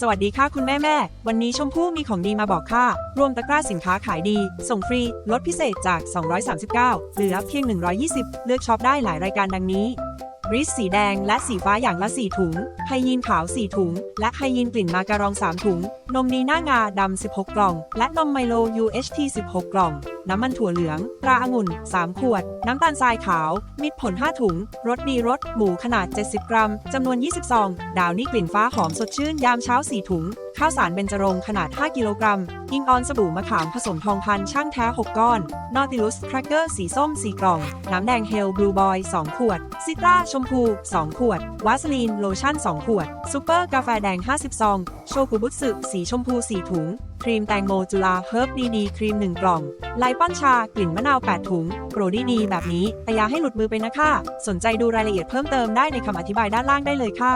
สวัสดีค่ะคุณแม่แม่ วันนี้ชมพู่มีของดีมาบอกค่ะ รวมตะกร้าสินค้าขายดี ส่งฟรี ลดพิเศษจาก 239 เหลือเพียง 120 เลือกช็อปได้หลายรายการดังนี้ริสสีแดงและสีฟ้าอย่างละ 4 ถุง ไฮยีนขาว 4 ถุง และไฮยีนกลิ่นมาการอง 3 ถุง นมนีหน้างาดำ 16 กล่อง และนมไมโล UHT 16 กล่อง น้ำมันถั่วเหลือง ตราองุ่น 3 ขวด น้ำตาลทรายขาว มิตรผล 5 ถุง รสดีรส หมูขนาด 70 กรัม จำนวน 20 ซอง ดาวนี่กลิ่นฟ้าหอมสดชื่นยามเช้า 4 ถุง ข้าวสารเบญจรงขนาด 5 กิโลกรัม อิงออนสบู่มะขามผสมทองพันช่างแท้ 6 ก้อน นอติลุสแครกเกอร์สีส้ม 4 กล่อง น้ำแดงเฮลบลูบอย 2 ขวด ซิตราชมพู 2 ขวด วาสลีนโลชั่น 2 ขวด ซูเปอร์กาแฟแดง 50 ซอง โชกุบุตสึ สีชมพู 4 ถุง รีมแตงโมจุลาเฮิร์บดีดีครีม 1 กล่อง ไลป้อนชากลิ่นมะนาว 8 ถุง โปรดีดีแบบนี้ แต่อย่าให้หลุดมือไปนะคะ สนใจดูรายละเอียดเพิ่มเติมได้ในคำอธิบายด้านล่างได้เลยค่ะ